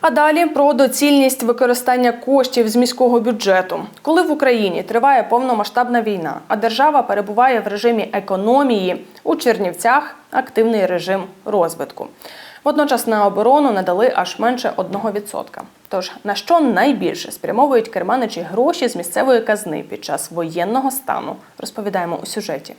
А далі про доцільність використання коштів з міського бюджету, коли в Україні триває повномасштабна війна, а держава перебуває в режимі економії. У Чернівцях активний режим розвитку. Водночас на оборону надали аж менше 1%. Тож на що найбільше спрямовують керманичі гроші з місцевої казни під час воєнного стану? Розповідаємо у сюжеті.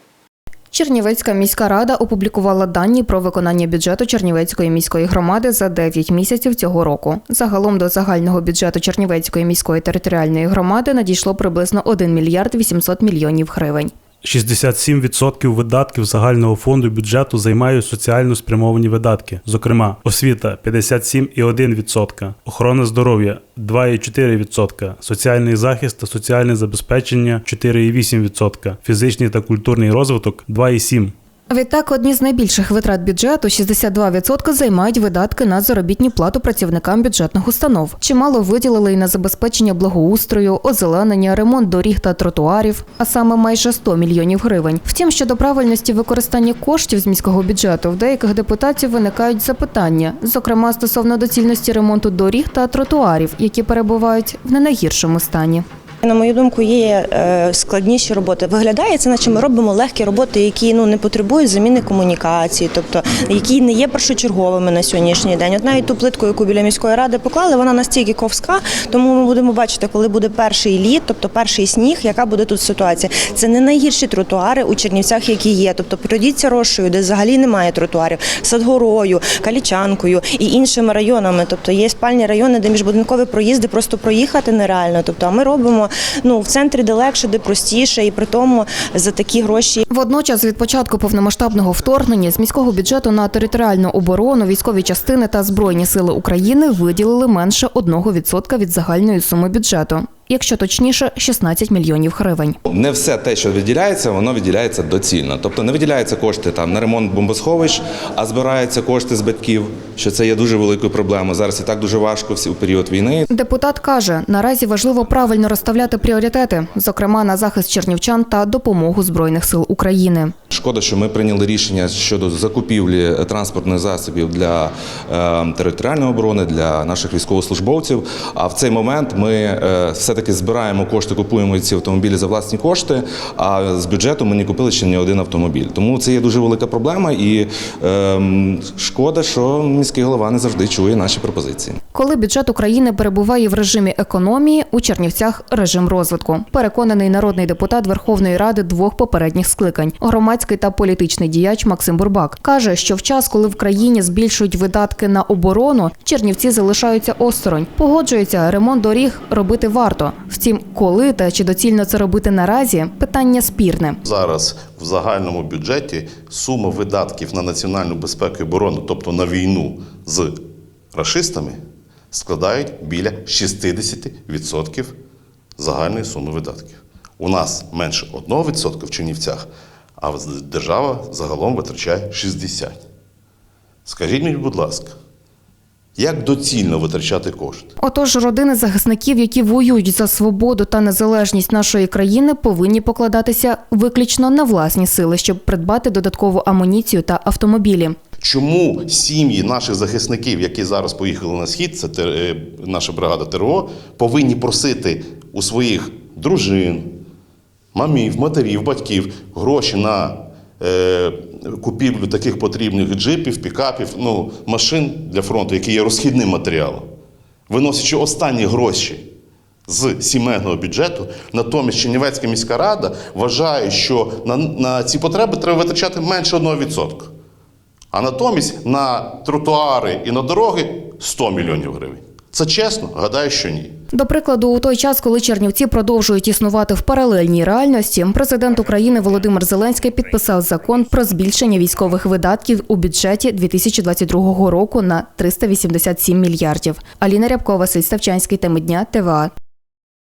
Чернівецька міська рада опублікувала дані про виконання бюджету Чернівецької міської громади за 9 місяців цього року. Загалом до загального бюджету Чернівецької міської територіальної громади надійшло приблизно 1 мільярд 800 мільйонів гривень. 67% видатків загального фонду бюджету займають соціально спрямовані видатки, зокрема, освіта 57,1%, охорона здоров'я 2,4%, соціальний захист та соціальне забезпечення 4,8%, фізичний та культурний розвиток 2,7%. Відтак, одні з найбільших витрат бюджету 62% займають видатки на заробітну плату працівникам бюджетних установ. Чимало виділили і на забезпечення благоустрою, озеленення, ремонт доріг та тротуарів, а саме майже 100 мільйонів гривень. Втім, щодо правильності використання коштів з міського бюджету, в деяких депутатів виникають запитання, зокрема стосовно доцільності ремонту доріг та тротуарів, які перебувають в не найгіршому стані. На мою думку, є е, складніші роботи. Виглядає це, наче ми робимо легкі роботи, які ну не потребують заміни комунікації, тобто які не є першочерговими на сьогоднішній день. От навіть ту плитку, яку біля міської ради поклали, вона настільки ковська, тому ми будемо бачити, коли буде перший лід, тобто перший сніг, яка буде тут ситуація. Це не найгірші тротуари у Чернівцях, які є. Тобто пройдіться Рошою, де взагалі немає тротуарів, Садгорою, Калічанкою і іншими районами. Тобто є спальні райони, де міжбудинкові проїзди просто проїхати нереально. Тобто, а ми робимо ну в центрі де легше, де простіше, і при тому за такі гроші. Водночас від початку повномасштабного вторгнення з міського бюджету на територіальну оборону, військові частини та збройні сили України виділили менше 1% від загальної суми бюджету, якщо точніше 16 мільйонів гривень. Не все те, що виділяється, воно виділяється доцільно. Тобто не виділяються кошти там на ремонт бомбосховищ, а збираються кошти з батьків, що це є дуже великою проблемою. Зараз і так дуже важко всі у період війни. Депутат каже, наразі важливо правильно розставляти пріоритети, зокрема на захист чернівчан та допомогу збройних сил України. Шкода, що ми прийняли рішення щодо закупівлі транспортних засобів для е, територіальної оборони, для наших військовослужбовців. А в цей момент ми е, все-таки збираємо кошти, купуємо ці автомобілі за власні кошти. А з бюджету ми не купили ще ні один автомобіль. Тому це є дуже велика проблема, і е, шкода, що міський голова не завжди чує наші пропозиції. Коли бюджет України перебуває в режимі економії, у Чернівцях режим розвитку. Переконаний народний депутат Верховної Ради двох попередніх скликань, громадський та політичний діяч Максим Бурбак каже, що в час, коли в країні збільшують видатки на оборону, Чернівці залишаються осторонь. Погоджується, ремонт доріг робити варто. Втім, коли та чи доцільно це робити наразі, питання спірне. Зараз в загальному бюджеті сума видатків на національну безпеку і оборону, тобто на війну з рашистами, складають біля 60% загальної суми видатків. У нас менше 1% в Чернівцях, а держава загалом витрачає 60%. Скажіть мені, будь ласка, як доцільно витрачати кошти? Отож, родини захисників, які воюють за свободу та незалежність нашої країни, повинні покладатися виключно на власні сили, щоб придбати додаткову амуніцію та автомобілі. Чому сім'ї наших захисників, які зараз поїхали на схід, це е, наша бригада ТРО, повинні просити у своїх дружин, мамів, матерів, батьків гроші на е, купівлю таких потрібних джипів, пікапів, ну, машин для фронту, які є розхідним матеріалом, виносячи останні гроші з сімейного бюджету. Натомість Чернівецька міська рада вважає, що на, на ці потреби треба витрачати менше 1%. А натомість на тротуари і на дороги 100 мільйонів гривень. Це чесно? Гадаю, що ні. До прикладу, у той час, коли Чернівці продовжують існувати в паралельній реальності, президент України Володимир Зеленський підписав закон про збільшення військових видатків у бюджеті 2022 року на 387 мільярдів. Аліна Рябкова, Василь Ставчанський, теми дня, ТВА.